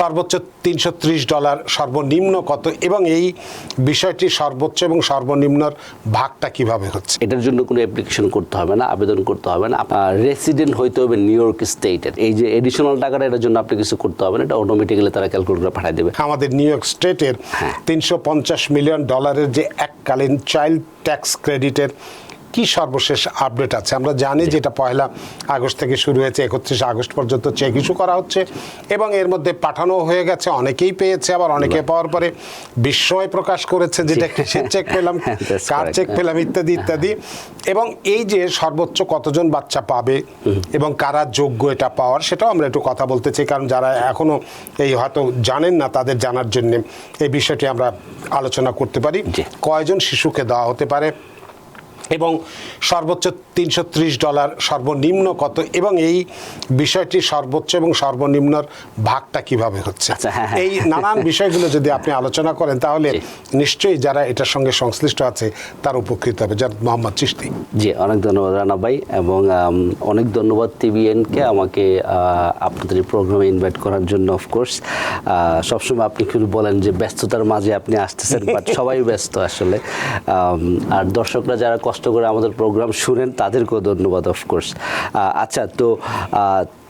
সর্বোচ্চ তিনশো ত্রিশ ডলার সর্বনিম্ন কত এবং এই বিষয়টি সর্বোচ্চ এবং সর্বনিম্নর ভাগটা কীভাবে হচ্ছে? এটার জন্য কোনো অ্যাপ্লিকেশন করতে হবে না আবেদন করতে হবে না। আপনার রেসিডেন্ট হইতে হবে নিউ ইয়র্ক স্টেটের এই যে এডিশনাল টাকাটা এটার জন্য আপনি কিছু করতে হবে না এটা অটোমেটিক্যালি তারা ক্যালকুলেট করে পাঠিয়ে দেবে। আমাদের নিউ ইয়র্ক স্টেটের। তিনশো পঞ্চাশ মিলিয়ন ডলারের যে এককালীন চাইল্ড ট্যাক্স ক্রেডিটের কি সর্বশেষ আপডেট আছে? আমরা জানি যেটা পয়লা আগস্ট থেকে শুরু হয়েছে একত্রিশে আগস্ট পর্যন্ত চেক ইস্যু করা হচ্ছে এবং এর মধ্যে পাঠানো হয়ে গেছে অনেকেই পেয়েছে আবার অনেকে পাওয়ার পরে বিস্ময় প্রকাশ করেছে যেটা কিসের চেক পেলাম কার চেক পেলাম ইত্যাদি ইত্যাদি। এবং এই যে সর্বোচ্চ কতজন বাচ্চা পাবে এবং কারা যোগ্য এটা পাওয়ার সেটাও আমরা একটু কথা বলতে চাই কারণ যারা এখনও এই হয়তো জানেন না তাদের জানার জন্য এই বিষয়টি আমরা আলোচনা করতে পারি। কয়জন শিশুকে দেওয়া হতে পারে? এবং সর্বোচ্চ তিনশো ত্রিশ ডলার সর্বনিম্ন কত? এবং এই বিষয়টি সর্বোচ্চ এবং সর্বনিম্নর ভাগটা কীভাবে হচ্ছে? আচ্ছা, হ্যাঁ, হ্যাঁ। এই নানান বিষয়গুলো যদি আপনি আলোচনা করেন তাহলে নিশ্চয়ই যারা এটার সঙ্গে সংশ্লিষ্ট আছে তার উপকৃত হবে। যার মোহাম্মদ চিস্তি জি অনেক ধন্যবাদ রানা ভাই এবং অনেক ধন্যবাদ টিভিএনকে আমাকে আপনাদের প্রোগ্রামে ইনভাইট করার জন্য অফকোর্স সবসময় আপনি শুধু বলেন যে ব্যস্ততার মাঝে আপনি আসতেছেন বাট সবাই ব্যস্ত আসলে। আর দর্শকরা যারা কষ্ট করে আমাদের প্রোগ্রাম শুনেন তাদেরকেও ধন্যবাদ অফকোর্স আচ্ছা তো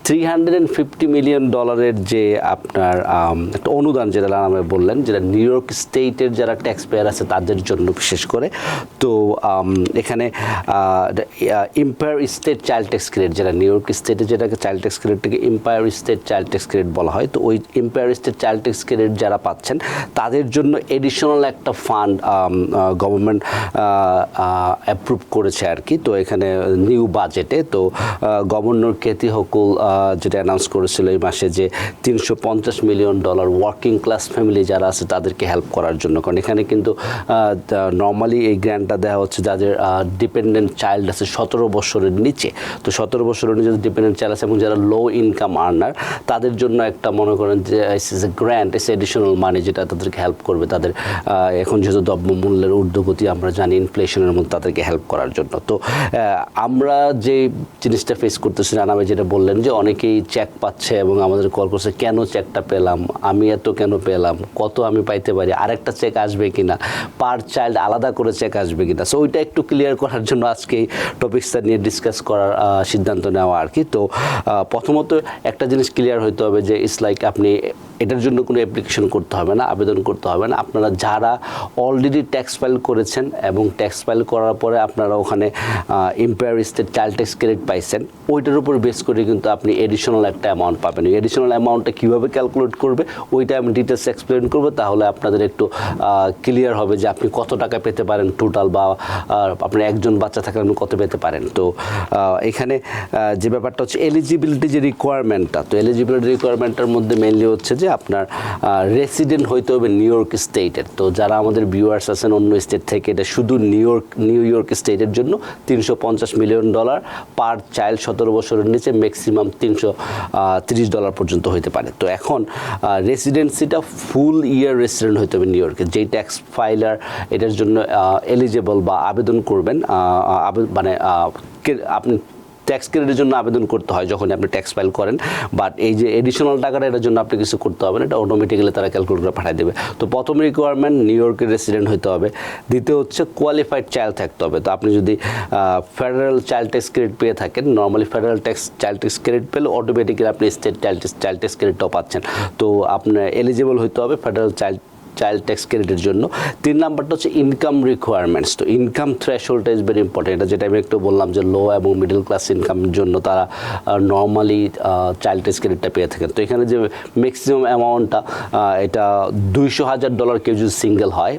থ্রি হান্ড্রেড ফিফটি মিলিয়ন ডলারের যে আপনার একটা অনুদান যেটা রানা বললেন, যেটা নিউ ইয়র্ক স্টেটের যারা ট্যাক্স পেয়ার আছে তাদের জন্য বিশেষ করে। তো এখানে Empire State child tax credit যেটা নিউ ইয়র্ক স্টেটে যেটাকে child tax ক্রেডিটটাকে Empire State child tax credit বলা হয়, তো ওই Empire State child tax credit যারা পাচ্ছেন, তাদের জন্য এডিশনাল একটা ফান্ড গভর্নমেন্ট অ্যাপ্রুভ করেছে আর কি। তো এখানে নিউ বাজেটে তো গভর্নর কেতি হকুল যেটা অ্যানাউন্স করেছিল এই মাসে যে তিনশো পঞ্চাশ million dollar working class family যারা আছে তাদেরকে হেল্প করার জন্য। কারণ এখানে কিন্তু নর্মালি এই গ্র্যান্টটা দেওয়া হচ্ছে যাদের ডিপেন্ডেন্ট চাইল্ড আছে সতেরো বছরের নিচে। তো সতেরো বছরের নিচে ডিপেন্ডেন্ট চাইল্ড আছে এবং যারা লো ইনকাম আর্নার তাদের জন্য একটা মনে করেন যে ইস এ গ্র্যান্ট ইস এডিশনাল মানি যেটা তাদেরকে হেল্প করবে তাদের এখন যেহেতু দ্রব্যমূল্যের ঊর্ধ্বগতি আমরা জানি ইনফ্লেশনের মধ্যে তাদেরকে হেল্প করার জন্য। তো আমরা যে জিনিসটা ফেস করতেছি রানাবে যেটা বললেন যে অনেকেই চেক পাচ্ছে এবং আমাদের কল করছে, কেন চেকটা পেলাম? আমি এত কেন পেলাম? কত আমি পাইতে পারি? আরেকটা চেক আসবে কি না পার চাইল্ড আলাদা করে চেক আসবে কি না সো ওইটা একটু ক্লিয়ার করার জন্য আজকে টপিক্সটা নিয়ে ডিসকাস করার সিদ্ধান্ত নেওয়া আর কি। তো প্রথমত একটা জিনিস ক্লিয়ার হইতে হবে যে ইটস লাইক আপনি এটার জন্য কোনো অ্যাপ্লিকেশন করতে হবে না, আবেদন করতে হবে না। আপনারা যারা অলরেডি ট্যাক্স ফাইল করেছেন এবং ট্যাক্স ফাইল করার পরে আপনারা ওখানে Empire State child tax credit পাইছেন, ওইটার উপর বেস করে কিন্তু আপনি এডিশনাল একটা অ্যামাউন্ট পাবেন। এডিশনাল অ্যামাউন্টটা কীভাবে ক্যালকুলেট করবে, ওইটা আমি ডিটেলস এক্সপ্লেন করব, তাহলে আপনাদের একটু ক্লিয়ার হবে যে আপনি কত টাকা পেতে পারেন টোটাল বা আপনার একজন বাচ্চা থাকলে আপনি কত পেতে পারেন। তো এখানে যে ব্যাপারটা হচ্ছে এলিজিবিলিটি যে রিকোয়ারমেন্টটা তো এলিজিবিলিটি রিকোয়ারমেন্টটার মধ্যে মেনলি হচ্ছে যে আপনার রেসিডেন্ট হইতে হবে নিউ ইয়র্ক স্টেটের তো যারা আমাদের ভিউয়ার্স আছেন অন্য স্টেট থেকে, এটা শুধু নিউ ইয়র্ক নিউ ইয়র্ক স্টেটের জন্য, তিনশো পঞ্চাশ মিলিয়ন ডলার পার চাইল্ড সতেরো বছরের নিচে ম্যাক্সিমাম তিনশো তিরিশ ডলার পর্যন্ত হইতে পারে। তো এখন রেসিডেন্সিটা ফুল ইয়ার রেসিডেন্ট হইতে হবে নিউ ইয়র্কে যেই ট্যাক্স ফাইলার এটার জন্য এলিজেবল বা আবেদন করবেন মানে আপনি ট্যাক্স ক্রেডিটের জন্য আবেদন করতে হয় যখন আপনি ট্যাক্স ফাইল করেন। বাট এই যে এডিশনাল টাকাটা এটার জন্য আপনি কিছু করতে হবে না, এটা অটোমেটিক্যালি তারা ক্যালকুলেট করে পাঠিয়ে দেবে। তো প্রথম রিকোয়ারমেন্ট নিউ ইয়র্কের রেসিডেন্ট হতে হবে। দ্বিতীয় হচ্ছে কোয়ালিফাইড চাইল্ড থাকতে হবে। তো আপনি যদি ফেডারেল চাইল্ড ট্যাক্স ক্রেডিট পেয়ে থাকেন normally federal tax child tax credit পেলে অটোমেটিক্যালি আপনি স্টেট চাইল্ড চাইল্ড ট্যাক্স ক্রেডিটটাও পাচ্ছেন। তো আপনার এলিজিবল হতে হবে ফেডারেল চাইল্ড চাইল্ড ট্যাক্স ক্রেডিটের জন্য। তিন নাম্বারটা হচ্ছে ইনকাম রিকোয়ারমেন্টস তো ইনকাম থ্রেশোল্ডটা ইজ ভেরি ইম্পর্টেন্ট এটা যেটা আমি একটু বললাম যে লো এবং মিডল ক্লাস ইনকামের জন্য তারা নর্মালি চাইল্ড ট্যাক্স ক্রেডিটটা পেয়ে থাকেন। তো এখানে যে ম্যাক্সিমাম অ্যামাউন্টটা এটা দুইশো হাজার ডলার কেউ যদি সিঙ্গেল হয়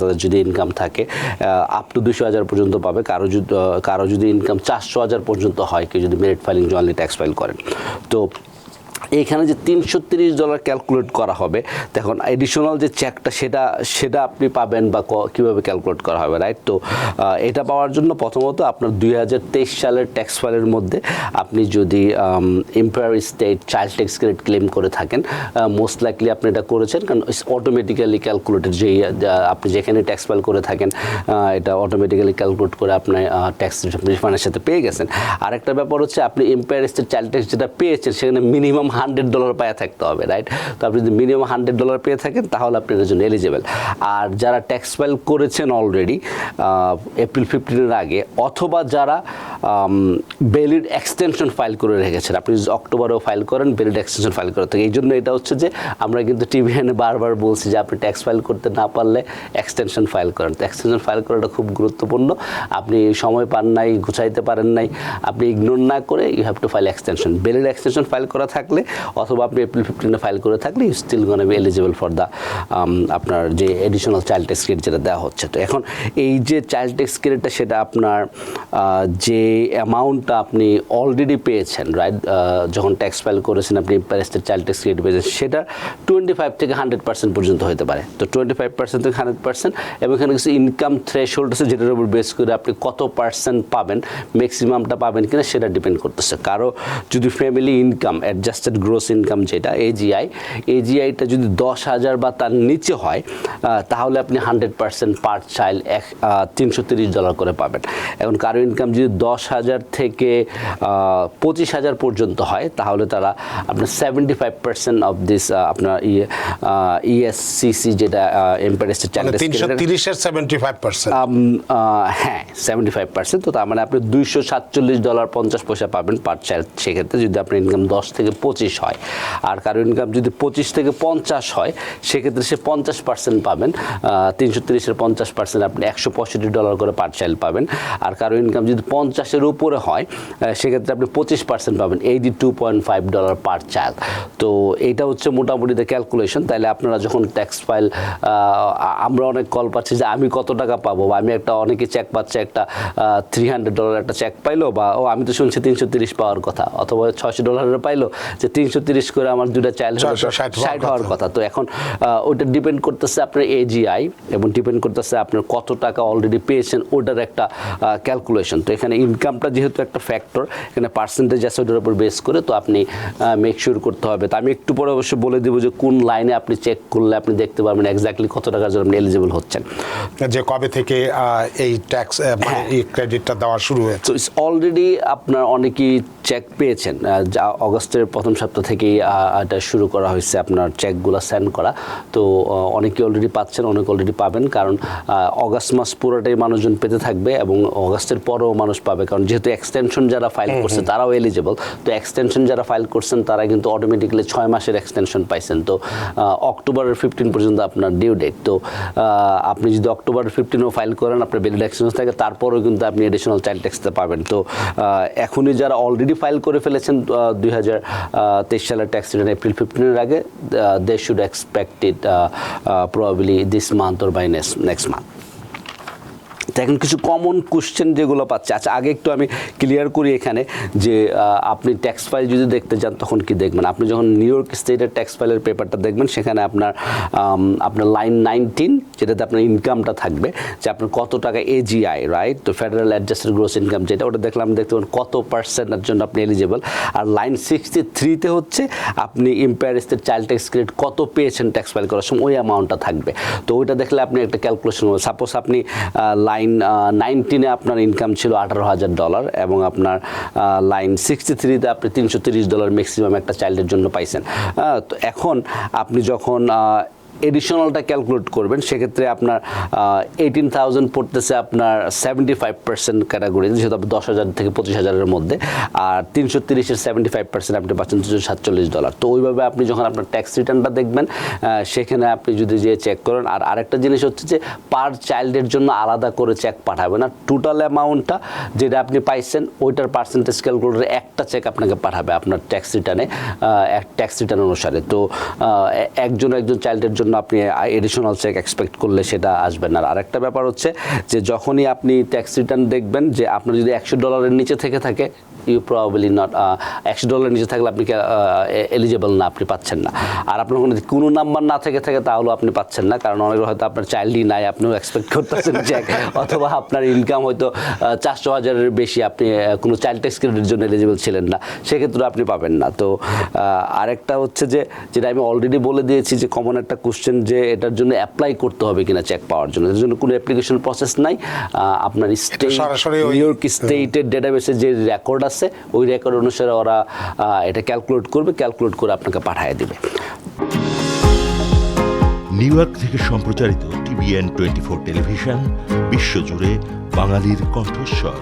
তাদের যদি ইনকাম থাকে আপ টু দুশো হাজার পর্যন্ত পাবে। কারও যদি কারও যদি ইনকাম চারশো হাজার পর্যন্ত হয়, কেউ যদি married filing jointly tax file করেন। তো এইখানে যে তিনশো তিরিশ ডলার ক্যালকুলেট করা হবে তখন এডিশনাল যে চেকটা সেটা সেটা আপনি পাবেন বা কীভাবে ক্যালকুলেট করা হবে রাইট তো এটা পাওয়ার জন্য প্রথমত আপনার দুই হাজার তেইশ সালের ট্যাক্স ফাইলের মধ্যে আপনি যদি Empire State child tax credit claim করে থাকেন মোস্ট লাইকলি আপনি এটা করেছেন, কারণ অটোমেটিক্যালি ক্যালকুলেটেড যেই আপনি যেখানে ট্যাক্স ফাইল করে থাকেন এটা অটোমেটিক্যালি ক্যালকুলেট করে আপনার ট্যাক্স রিফান্ডের সাথে পেয়ে গেছেন। আরেকটা ব্যাপার হচ্ছে, আপনি এম্পায়ার স্টেট চাইল্ড ট্যাক্স যেটা পেয়েছেন, সেখানে মিনিমাম হান্ড্রেড ডলার পায়ে থাকতে হবে রাইট তো আপনি যদি মিনিমাম হান্ড্রেড ডলার পেয়ে থাকেন, তাহলে আপনি এর জন্য এলিজেবল আর যারা ট্যাক্স ফাইল করেছেন অলরেডি এপ্রিল ফিফটিনের আগে, অথবা যারা বেলিড এক্সটেনশন ফাইল করে রেখেছেন। আপনি অক্টোবরেও ফাইল করেন বেলিড এক্সটেনশন ফাইল করে। থাকে এই জন্য এটা হচ্ছে যে আমরা কিন্তু টিভিএনে বারবার বলছি যে আপনি ট্যাক্স ফাইল করতে না পারলে এক্সটেনশন ফাইল করেন। তো এক্সটেনশন ফাইল করাটা খুব গুরুত্বপূর্ণ। আপনি সময় পান নাই গুছাইতে পারেন নাই আপনি ইগনোর না করে you have to file extension valid extension file করা থাকলে অথবা আপনি এপ্রিল ফিফটিনে ফাইল করে থাকলে you still gonna be eligible for the আপনার যে এডিশনাল চাইল্ড ট্যাক্স ক্রেডিট যেটা দেওয়া হচ্ছে। তো এখন এই যে চাইল্ড ট্যাক্স ক্রেডিটটা সেটা আপনার আহ, যে অ্যামাউন্টটা আপনি অলরেডি পেয়েছেন রাইট যখন ট্যাক্স ফাইল করেছেন, আপনি প্যারেস্টের চাইল্ড ট্যাক্স ক্রেডিট পেয়েছেন, সেটা টোয়েন্টি ফাইভ থেকে হান্ড্রেড পার্সেন্ট পর্যন্ত হতে পারে। তো টোয়েন্টি ফাইভ পার্সেন্ট থেকে হান্ড্রেড পার্সেন্ট এবং এখানে কিছু ইনকাম থ্রেশহোল্ড আছে, যেটার উপর বেস করে আপনি কত পার্সেন্ট পাবেন ম্যাক্সিমামটা পাবেন কিনা, সেটা ডিপেন্ড করতেছে। কারও যদি family income adjusted gross income যেটা এজিআই এজিআইটা যদি দশ হাজার বা তার নিচে হয় তাহলে আপনি হান্ড্রেড পার্সেন্ট পার চাইল্ড এক তিনশো তিরিশ ডলার করে পাবেন। এখন কারও ইনকাম যদি দশ হাজার থেকে পঁচিশ হাজার পর্যন্ত হয়। তাহলে তারা আপনার seventy five percent of this আপনার ইয়ে ইএসসিসি যেটা এম্পারেস্টেড চাইল্ড মানে তিরিশের সেভেন্টি ফাইভ পার্সেন্ট হ্যাঁ সেভেন্টি ফাইভ পার্সেন্ট তো তার মানে আপনি দুইশো সাতচল্লিশ ডলার পঞ্চাশ পয়সা পাবেন পার চাইল্ড সেক্ষেত্রে যদি আপনার ইনকাম দশ থেকে পঁচিশ হয়। আর কারও ইনকাম যদি পঁচিশ থেকে পঞ্চাশ হয় সেক্ষেত্রে সে পঞ্চাশ পার্সেন্ট পাবেন। তিনশো তিরিশের পঞ্চাশ পার্সেন্ট আপনি একশো পঁয়ষট্টি ডলার করে পার চাইল্ড পাবেন। আর কারও ইনকাম যদি পঞ্চাশের উপরে হয় সেক্ষেত্রে আপনি পঁচিশ পার্সেন্ট পাবেন eighty two point five dollar per child তো এইটা হচ্ছে মোটামুটি দ্য ক্যালকুলেশন তাহলে আপনারা যখন ট্যাক্স ফাইল আমরা অনেক কল পাচ্ছি যে আমি কত টাকা পাবো বা আমি একটা অনেকে চেক পাচ্ছে একটা থ্রি হান্ড্রেড ডলার একটা চেক পাইলো বা ও আমি তো শুনছি তিনশো তিরিশ পাওয়ার কথা অথবা ছয়শো ডলারের পাইলো যে তিনশো তিরিশ করে আমার দুটা চাইল্ড 660 হওয়ার ষাট হওয়ার কথা। তো এখন ওটা ডিপেন্ড করতেছে আপনার এজিআই এবং ডিপেন্ড করতেছে আপনার কত টাকা অলরেডি পেয়েছেন ওটার একটা ক্যালকুলেশন তো এখানে ইনকামটা যেহেতু একটা ফ্যাক্টর এখানে পার্সেন্টেজ আছে ওটার উপর বেস করে তো আপনি মেক শিওর করতে হবে। তো আমি একটু পরে অবশ্য বলে দেবো যে কোন লাইনে আপনি চেক করলে আপনি দেখতে পারবেন এক্স্যাক্টলি কত টাকার জন্য আপনি এলিজিবল হচ্ছেন। যে কবে থেকে এই ট্যাক্স মানে এই ক্রেডিটটা দেওয়া শুরু হয়েছে? তো অলরেডি আপনার অনেকেই চেক পেয়েছেন যা অগস্টের প্রথম সপ্তাহ থেকেই এটা শুরু করা হয়েছে আপনার চেকগুলো সেন্ড করা। তো অনেকে অলরেডি পাচ্ছেন অনেক অলরেডি পাবেন কারণ অগাস্ট মাস পুরোটাই মানুষজন পেতে থাকবে এবং অগাস্টের পরেও মানুষ পাবে। কারণ যেহেতু এক্সটেনশন যারা ফাইল করছে তারাও এলিজিবল তো এক্সটেনশন যারা ফাইল করছেন তারা কিন্তু অটোমেটিক্যালি ছয় মাসের এক্সটেনশন পাইছেন। তো অক্টোবরের ফিফটিন পর্যন্ত আপনার ডিউ ডেট তো আপনি যদি অক্টোবরের ফিফটিনও ফাইল করেন আপনার বেলিড এক্সটেনশন থাকে তারপরেও কিন্তু আপনি এডিশনাল চাইল্ড ট্যাক্সতে পাবেন। তো এখনই যারা অলরেডি ফাইল করে ফেলেছেন দুই হাজার তেইশ সালের ট্যাক্স রিটার্ন এপ্রিল ফিফটিনের আগে they should expected probably this month or by next month তো এখন কিছু কমন কোশ্চেন যেগুলো পাচ্ছে। আচ্ছা আগে একটু আমি ক্লিয়ার করি এখানে যে আপনি ট্যাক্স ফাইল যদি দেখতে যান তখন কি দেখবেন? আপনি যখন নিউ ইয়র্ক স্টেটের ট্যাক্স ফাইলের পেপারটা দেখবেন, সেখানে আপনার আপনার লাইন নাইনটিন যেটাতে আপনার ইনকামটা থাকবে, যে আপনার কত টাকা এজিআই রাইট তো ফেডারেল অ্যাডজাস্টেড গ্রোস ইনকাম যেটা, ওটা দেখলাম, দেখতে পাবেন কত পার্সেন্টের জন্য আপনি এলিজিবল আর লাইন সিক্সটি থ্রিতে হচ্ছে, আপনি Empire State child tax credit কত পেয়েছেন ট্যাক্স ফাইল করার সময়, ওই অ্যামাউন্টটা থাকবে। তো ওইটা দেখলে আপনি একটা ক্যালকুলেশন হবে। সাপোজ আপনি লাইন নাইনটিনে আপনার ইনকাম ছিল আঠারো হাজার ডলার এবং আপনার লাইন সিক্সটি থ্রিতে আপনি তিনশো তিরিশ ডলার ম্যাক্সিমাম একটা চাইল্ডের জন্য পাইছেন। তো এখন আপনি যখন এডিশনালটা ক্যালকুলেট করবেন, সেক্ষেত্রে আপনার এইটিন থাউজেন্ড পড়তেছে আপনার সেভেন্টি ফাইভ পার্সেন্ট ক্যাটাগরি যেহেতু আপনি দশ হাজার থেকে পঁচিশ হাজারের মধ্যে, আর তিনশো তিরিশের সেভেন্টি ফাইভ পার্সেন্ট আপনি পাচ্ছেন দুশো সাতচল্লিশ ডলার। তো ওইভাবে আপনি যখন আপনার ট্যাক্স রিটার্নটা দেখবেন সেখানে আপনি যদি যে চেক করেন, আর আরেকটা জিনিস হচ্ছে যে পার চাইল্ডের জন্য আলাদা করে চেক পাঠাবে না টোটাল অ্যামাউন্টটা যেটা আপনি পাইছেন, ওইটার পার্সেন্টেজ ক্যালকুলেটরে একটা চেক আপনাকে পাঠাবে আপনার ট্যাক্স রিটার্নে ট্যাক্স রিটার্ন অনুসারে। তো একজন একজন চাইল্ডের জন্য আপনি এডিশনাল চেক এক্সপেক্ট করলে সেটা আসবেন না। আর আরেকটা ব্যাপার হচ্ছে যে যখনই আপনি ট্যাক্স রিটার্ন দেখবেন যে আপনার যদি একশো ডলারের নিচে থেকে থাকে ইউ প্রবাবলি নট একশো ডলারের নিচে থাকলে আপনি এলিজেবল না আপনি পাচ্ছেন না। আর আপনার কোনো কোনো নাম্বার না থেকে থাকে তাহলেও আপনি পাচ্ছেন না কারণ অনেক হয়তো আপনার চাইল্ডই নাই আপনিও এক্সপেক্ট করতেছেন চেক অথবা আপনার ইনকাম হয়তো চারশো হাজারের বেশি আপনি কোনো চাইল্ড ট্যাক্স ক্রেডিটের জন্য এলিজিবল ছিলেন না সেক্ষেত্রে আপনি পাবেন না। তো আরেকটা হচ্ছে যে যেটা আমি অলরেডি বলে দিয়েছি যে কমন একটা কোশ্চেন যে এটার জন্য অ্যাপ্লাই করতে হবে কিনা চেক পাওয়ার জন্য। এর জন্য কোনো অ্যাপ্লিকেশন প্রসেস নাই আপনার স্টেট নিউ ইয়র্ক স্টেটের ডেটাবেসে যে রেকর্ড আছে, ওই রেকর্ড অনুসারে ওরা এটা ক্যালকুলেট করবে ক্যালকুলেট করে আপনাকে পাঠিয়ে দেবে। নিউ ইয়র্ক থেকে সম্প্রচারিত টিভিএন টোয়েন্টি ফোর টেলিভিশন বিশ্বজুড়ে বাঙালির কণ্ঠস্বর।